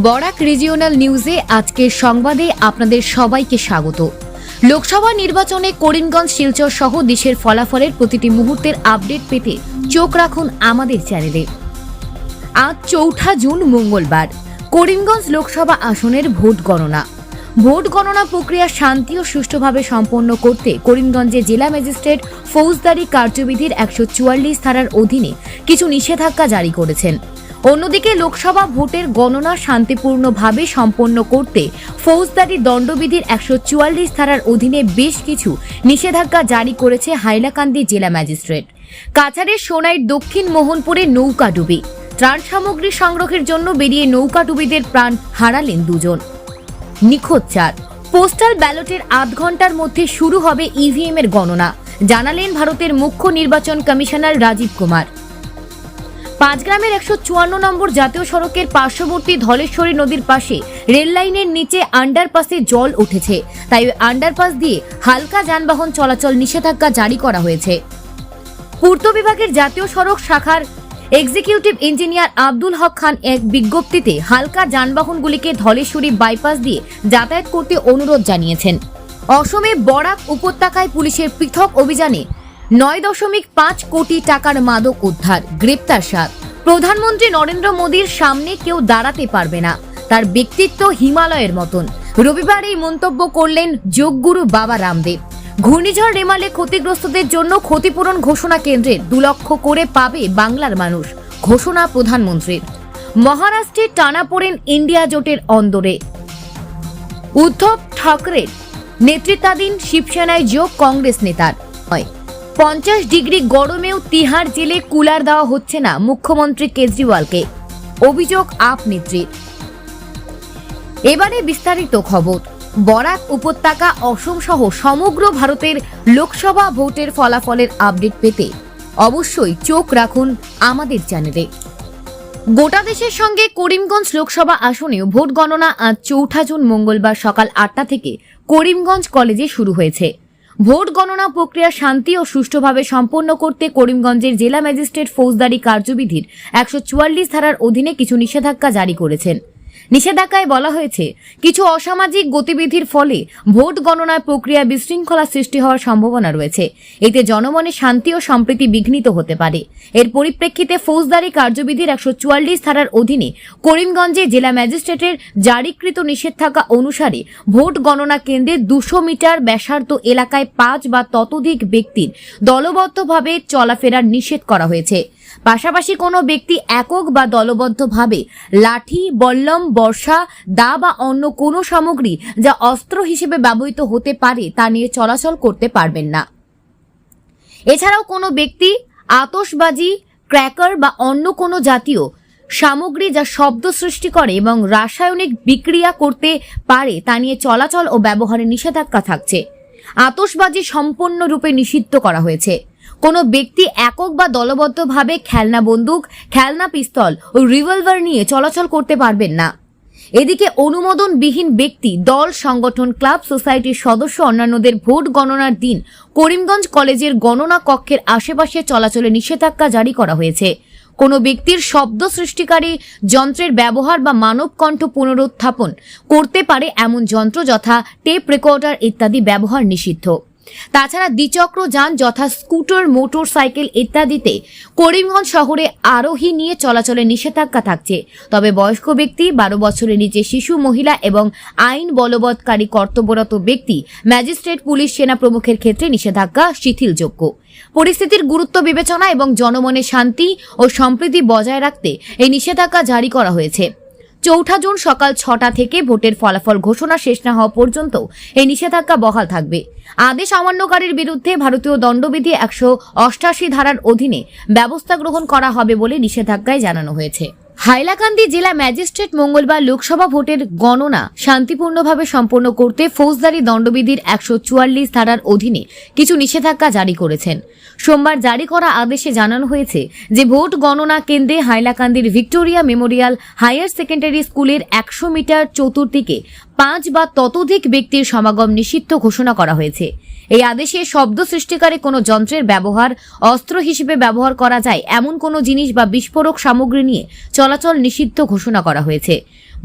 Barak regional নিউজে আজকের সংবাদে আপনাদের সবাইকে স্বাগত। লোকসভা নির্বাচনে করিমগঞ্জ, শিলচর সহ দেশের ফলাফলের প্রতিটি মুহূর্তের আপডেট পেতে চোখ রাখুন আমাদের চ্যানেলে। আজ চৌঠা জুন মঙ্গলবার, করিমগঞ্জ লোকসভা আসনের ভোট গণনা। ভোট গণনা প্রক্রিয়া শান্তি ও সুষ্ঠুভাবে সম্পন্ন করতে করিমগঞ্জে জেলা ম্যাজিস্ট্রেট ফৌজদারি কার্যবিধির একশো চুয়াল্লিশ ধারার অধীনে কিছু নিষেধাজ্ঞা জারি করেছেন। অন্যদিকে লোকসভা ভোটের গণনা শান্তিপূর্ণভাবে সম্পন্ন করতে ফৌজদারি দণ্ডবিধির একশো চুয়াল্লিশ ধারার অধীনে বেশ কিছু নিষেধাজ্ঞা জারি করেছে হাইলাকান্দি জেলা ম্যাজিস্ট্রেট। কাছাড়ের সোনাইর দক্ষিণ মোহনপুরে নৌকা নৌকাডুবি ত্রাণ সামগ্রী সংগ্রহের জন্য বেরিয়ে নৌকাডুবিদের প্রাণ হারালেন দুজন। নিখোঁজ চার। পোস্টাল ব্যালটের আধ ঘণ্টার মধ্যে শুরু হবে ইভিএম এর গণনা। জানালেন ভারতের মুখ্য নির্বাচন কমিশনার রাজীব কুমার। পাঁচগ্রামের একশো চুয়ান্ন নম্বর জাতীয় সড়কের পার্শ্ববর্তী ধলেশ্বরী নদীর পাশে রেল লাইনের নিচে আন্ডারপাসে জল উঠেছে। তাই আন্ডারপাস দিয়ে হালকা যানবাহন চলাচল নিষেধাজ্ঞা জারি করা হয়েছে। পূর্ত বিভাগের জাতীয় সড়ক শাখার এক্সিকিউটিভ ইঞ্জিনিয়ার আব্দুল হক খান এক বিজ্ঞপ্তিতে হালকা যানবাহনগুলিকে ধলেশ্বরী বাইপাস দিয়ে যাতায়াত করতে অনুরোধ জানিয়েছেন। অসমে বরাক উপত্যকায় পুলিশের পৃথক অভিযানে নয় দশমিক পাঁচ কোটি টাকার মাদক উদ্ধার, গ্রেপ্তার সাত। প্রধানমন্ত্রী নরেন্দ্র মোদীর সামনে কেউ দাঁড়াতে পারবে না। তার ব্যক্তিত্ব হিমালয়ের মতন। রবিবার এই মন্তব্য করলেন যোগগুরু বাবা রামদেব। ঘূর্ণিঝড় রেমালে ক্ষতিগ্রস্তদের জন্য ক্ষতিপূরণ ঘোষণা কেন্দ্রে দু লক্ষ করে পাবে বাংলার মানুষ, ঘোষণা প্রধানমন্ত্রীর। মহারাষ্ট্রে টানা পড়েন ইন্ডিয়া জোটের অন্দরে। উদ্ধব ঠাকরের নেতৃত্বাধীন শিবসেনায় যোগ কংগ্রেস নেতার। হয় পঞ্চাশ ডিগ্রি গরমেও তিহার জেলে কুলার দেওয়া হচ্ছে না মুখ্যমন্ত্রী কেজরিওয়ালকে। অভিযোগ আপ নেত্রীর এবারে বিস্তারিত খবর। বরাক উপত্যকা অসম সহ সমগ্র ভারতের লোকসভা ভোটের ফলাফলের আপডেট পেতে অবশ্যই চোখ রাখুন আমাদের চ্যানেলে। গোটা দেশের সঙ্গে করিমগঞ্জ লোকসভা আসনেও ভোট গণনা আজ চৌঠা জুন মঙ্গলবার সকাল আটটা থেকে করিমগঞ্জ কলেজে শুরু হয়েছে। ভোট গণনা প্রক্রিয়া শান্তি ও সুষ্ঠুভাবে সম্পন্ন করতে করিমগঞ্জের জেলা ম্যাজিস্ট্রেট ফৌজদারি কার্যবিধির একশো চুয়াল্লিশ ধারার অধীনে কিছু নিষেধাজ্ঞা জারি করেছেন। নিষেধাজ্ঞায় বলা হয়েছে, কিছু অসামাজিক গতিবিধির ফলে ভোট গণনার প্রক্রিয়া বিশৃঙ্খলা সৃষ্টি হওয়ার সম্ভাবনা রয়েছে। এতে জনমনে শান্তি ও সম্প্রীতি বিঘ্নিত হতে পারে। এর পরিপ্রেক্ষিতে ফৌজদারি কার্যবিধির একশো চুয়াল্লিশ ধারার অধীনে করিমগঞ্জে জেলা ম্যাজিস্ট্রেটের জারিকৃত নিষেধাজ্ঞা অনুসারে ভোট গণনা কেন্দ্রে দুশো মিটার ব্যাসার্ধ এলাকায় পাঁচ বা ততোধিক ব্যক্তির দলবদ্ধভাবে চলাফেরার নিষেধ করা হয়েছে। পাশাপাশি কোনো ব্যক্তি একক বা দলবদ্ধভাবে লাঠি, বল্লম, বর্ষা, দা বা অন্য কোনো সামগ্রী যা অস্ত্র হিসেবে ব্যবহৃত হতে পারে তা নিয়ে চলাচল করতে পারবেন না। এছাড়াও কোনো ব্যক্তি আতসবাজি ক্র্যাকার বা অন্য কোনো জাতীয় সামগ্রী যা শব্দ সৃষ্টি করে এবং রাসায়নিক বিক্রিয়া করতে পারে তা নিয়ে চলাচল ও ব্যবহারে নিষেধাজ্ঞা থাকছে। আতসবাজি সম্পূর্ণরূপে নিষিদ্ধ করা হয়েছে। কোনো ব্যক্তি একক বা দলবদ্ধভাবে খেলনা বন্দুক, খেলনা পিস্তল ও রিভলভার নিয়ে চলাচল করতে পারবেন না। এদিকে অনুমোদনবিহীন ব্যক্তি, দল, সংগঠন, ক্লাব, সোসাইটির সদস্য, অন্যান্যদের ভোট গণনার দিন করিমগঞ্জ কলেজের গণনা কক্ষের আশেপাশে চলাচলে নিষেধাজ্ঞা জারি করা হয়েছে। কোনো ব্যক্তির শব্দ সৃষ্টিকারী যন্ত্রের ব্যবহার বা মানব কণ্ঠ পুনরুত্থাপন করতে পারে এমন যন্ত্র যথা টেপ রেকর্ডার ইত্যাদি ব্যবহার নিষিদ্ধ। তাছাড়া দ্বিচক্র যান যথা স্কুটার মোটর সাইকেল ইত্যাদিতে করিমগঞ্জ শহরে আরোহী নিয়ে চলাচলে নিষেধাজ্ঞা থাকছে। তবে বয়স্ক ব্যক্তি, বারো বছরের নিচে শিশু, মহিলা এবং আইন বলবৎকারী কর্তব্যরত ব্যক্তি, ম্যাজিস্ট্রেট, পুলিশ, সেনা প্রমুখের ক্ষেত্রে নিষেধাজ্ঞা শিথিলযোগ্য। পরিস্থিতির গুরুত্ব বিবেচনা এবং জনমনে শান্তি ও সম্প্রীতি বজায় রাখতে এই নিষেধাজ্ঞা জারি করা হয়েছে। চৌঠা জুন সকাল ছটা থেকে ভোটের ফলাফল ঘোষণা শেষ না হওয়া পর্যন্ত এই নিষেধাজ্ঞা বহাল থাকবে। আদেশ অমান্যকারীর বিরুদ্ধে ভারতীয় দণ্ডবিধি একশো অষ্টাশি ধারার অধীনে ব্যবস্থা গ্রহণ করা হবে বলে নিষেধাজ্ঞায় জানানো হয়েছে। হাইলাকান্দি জেলা ম্যাজিস্ট্রেট মঙ্গলবার লোকসভা ভোটের গণনা শান্তিপূর্ণভাবে সম্পন্ন করতে ফৌজদারি দণ্ডবিধির একশো চুয়াল্লিশ ধারার অধীনে কিছু নিষেধাজ্ঞা জারি করেছেন। সোমবার জারি করা আদেশে জানানো হয়েছে যে ভোট গণনা কেন্দ্রে হাইলাকান্দির ভিক্টোরিয়া মেমোরিয়াল হায়ার সেকেন্ডারি স্কুলের একশো মিটার চতুর্দিকে পাঁচ বা ততোধিক ব্যক্তির সমাগম নিষিদ্ধ ঘোষণা করা হয়েছে। এই আদেশে শব্দ সৃষ্টিকারী কোনো যন্ত্রের ব্যবহার, অস্ত্র হিসেবে ব্যবহার করা যায় এমন কোনো জিনিস বা বিস্ফোরক সামগ্রী নিয়ে চলাচল নিষিদ্ধ ঘোষণা করা হয়েছে।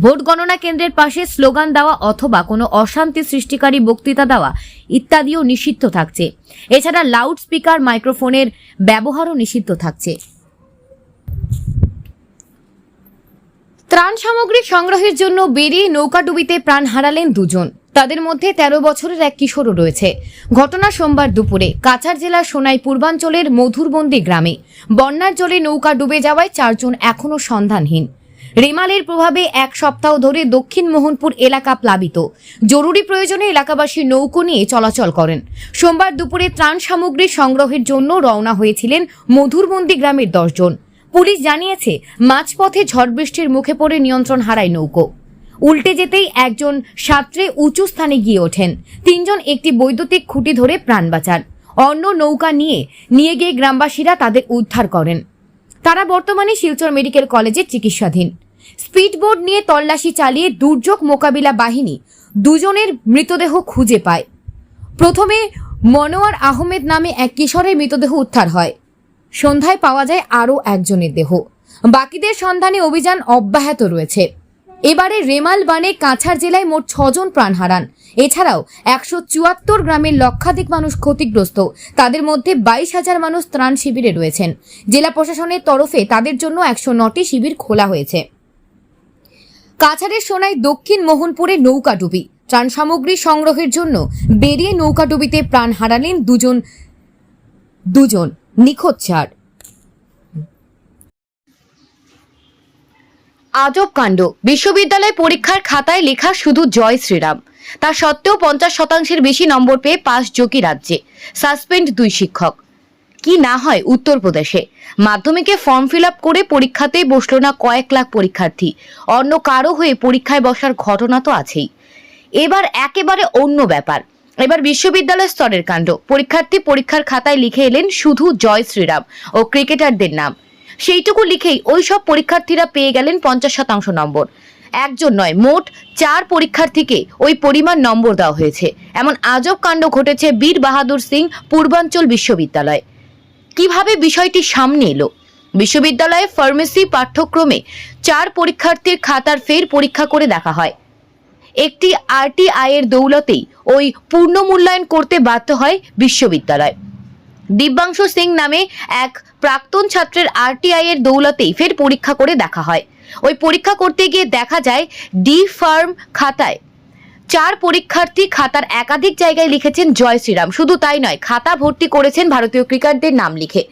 ভোট গণনা কেন্দ্রের পাশে স্লোগান দেওয়া অথবা কোনো অশান্তি সৃষ্টিকারী বক্তৃতা দেওয়া ইত্যাদিও নিষিদ্ধ থাকছে। এছাড়া লাউড স্পিকার মাইক্রোফোনের ব্যবহারও নিষিদ্ধ থাকছে। ত্রাণ সামগ্রী সংগ্রহের জন্য বেরিয়ে নৌকাডুবিতে প্রাণ হারালেন দুজন। তাদের মধ্যে ১৩ বছরের এক কিশোরও রয়েছে। ঘটনা সোমবার দুপুরে কাছাড় জেলার সোনাই পূর্বাঞ্চলের মধুরবন্দি গ্রামে। বন্যার জলে নৌকা ডুবে যাওয়ায় চারজন এখনও সন্ধানহীন। রেমালের প্রভাবে এক সপ্তাহ ধরে দক্ষিণ মোহনপুর এলাকা প্লাবিত। জরুরি প্রয়োজনে এলাকাবাসী নৌকো নিয়ে চলাচল করেন। সোমবার দুপুরে ত্রাণ সামগ্রী সংগ্রহের জন্য রওনা হয়েছিলেন মধুরবন্দি গ্রামের দশজন। পুলিশ জানিয়েছে, মাঝপথে ঝড় বৃষ্টির মুখে পড়ে নিয়ন্ত্রণ হারায় নৌকো। উল্টে যেতেই একজন সাঁতরে উঁচু স্থানে গিয়ে ওঠেন। তিনজন একটি বৈদ্যুতিক খুঁটি ধরে প্রাণ বাঁচান। অন্য নৌকা নিয়ে নিয়ে গিয়ে গ্রামবাসীরা তাদের উদ্ধার করেন। তারা বর্তমানে শিলচর মেডিকেল কলেজে চিকিৎসাধীন। স্পিডবোট নিয়ে তল্লাশি চালিয়ে দুর্যোগ মোকাবিলা বাহিনী দুজনের মৃতদেহ খুঁজে পায়। প্রথমে মনোয়ার আহমেদ নামে এক কিশোরের মৃতদেহ উদ্ধার হয়। সন্ধ্যায় পাওয়া যায় আরও একজনের দেহ। বাকিদের সন্ধানে অভিযান অব্যাহত রয়েছে। এবারে রেমাল বানে কাছাড় জেলায় মোট ছজন প্রাণ হারান। এছাড়াও একশো চুয়াত্তর গ্রামের লক্ষাধিক মানুষ ক্ষতিগ্রস্ত। তাদের মধ্যে বাইশ হাজার মানুষ ত্রাণ শিবিরে রয়েছেন। জেলা প্রশাসনের তরফে তাদের জন্য একশো নটি শিবির খোলা হয়েছে। কাছাড়ের সোনায় দক্ষিণ মোহনপুরে নৌকাডুবি ত্রাণ সামগ্রী সংগ্রহের জন্য বেরিয়ে নৌকাডুবিতে প্রাণ হারালেন দুজন দুজন। নিখোঁজ চার আজব কাণ্ড। বিশ্ববিদ্যালয় পরীক্ষার খাতায় লেখা শুধু জয় শ্রীরাম। তা সত্ত্বেও পঞ্চাশ শতাংশের বেশি নম্বর পেয়ে পাস যোগী রাজ্যে। সাসপেন্ড দুই শিক্ষক। কি না হয় উত্তরপ্রদেশে। মাধ্যমিকে ফর্ম ফিল করে পরীক্ষাতেই বসল না কয়েক লাখ পরীক্ষার্থী। অন্য কারও হয়ে পরীক্ষায় বসার ঘটনা তো আছেই। এবার একেবারে অন্য ব্যাপার। এবার বিশ্ববিদ্যালয় স্তরের কাণ্ড। পরীক্ষার্থী পরীক্ষার খাতায় লিখে এলেন শুধু জয় শ্রীরাম ও ক্রিকেটারদের নাম। সেইটুকু লিখেই ওই সব পরীক্ষার্থীরা পেয়ে গেলেন পঞ্চাশ শতাংশ নম্বর। একজন নয়, মোট চার পরীক্ষার্থীকে ওই পরিমাণ নম্বর দেওয়া হয়েছে। এমন আজব কাণ্ড ঘটেছে বীর বাহাদুর সিং পূর্বাঞ্চল বিশ্ববিদ্যালয়। কীভাবে বিষয়টি সামনে এলো? বিশ্ববিদ্যালয়ে ফার্মেসি পাঠ্যক্রমে চার পরীক্ষার্থীর খাতার ফের পরীক্ষা করে দেখা হয়। একটি আরটিআই এর দৌলতেই ওই পূর্ণ মূল্যায়ন করতে বাধ্য হয় বিশ্ববিদ্যালয়। দিব্যাংশু সিং নামে এক প্রাক্তন ছাত্রের আরটিআই এর দৌলতেই ফের পরীক্ষা করে দেখা হয়। ওই পরীক্ষা করতে গিয়ে দেখা যায় ডি ফার্ম খাতায় চার পরীক্ষার্থী খাতার একাধিক জায়গায় লিখেছেন জয় শ্রীরাম। শুধু তাই নয়, খাতা ভর্তি করেছেন ভারতীয় ক্রিকেটদের নাম লিখে।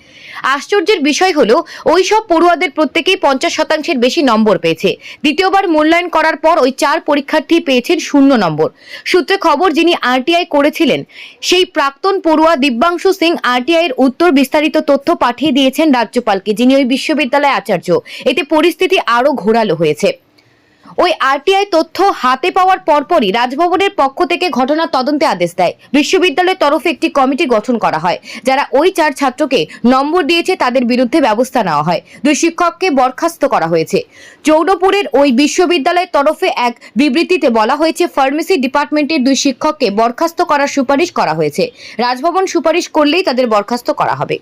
আশ্চর্যের বিষয় হলো ওই সব পড়ুয়াদের প্রত্যেকেই পঞ্চাশ শতাংশের বেশি নম্বর পেয়েছে। দ্বিতীয়বার মূল্যায়ন করার পর ওই চার পরীক্ষার্থী পেয়েছেন শূন্য নম্বর। সূত্রে খবর, যিনি আরটিআই করেছিলেন, সেই প্রাক্তন পড়ুয়া দিব্যাংশু সিং আরটিআই এর উত্তর বিস্তারিত তথ্য পাঠিয়ে দিয়েছেন রাজ্যপালকে, যিনি ওই বিশ্ববিদ্যালয় আচার্য। এতে পরিস্থিতি আরও ঘোরালো হয়েছে। ওই আরটিআই তথ্য হাতে পাওয়ার পরপরই রাজভবনের পক্ষ থেকে ঘটনার তদন্তে আদেশ দেয়। বিশ্ববিদ্যালয়ের তরফে একটি কমিটি গঠন করা হয়, যারা ওই চার ছাত্রকে নম্বর দিয়েছে তাদের বিরুদ্ধে ব্যবস্থা নেওয়া হয়। দুই শিক্ষককে বরখাস্ত করা হয়েছে। চৌডপুরের ওই বিশ্ববিদ্যালয়ের তরফে এক বিবৃতিতে বলা হয়েছে, ফার্মেসি ডিপার্টমেন্টের দুই শিক্ষককে বরখাস্ত করার সুপারিশ করা হয়েছে। রাজভবন সুপারিশ করলেই তাদের বরখাস্ত করা হবে।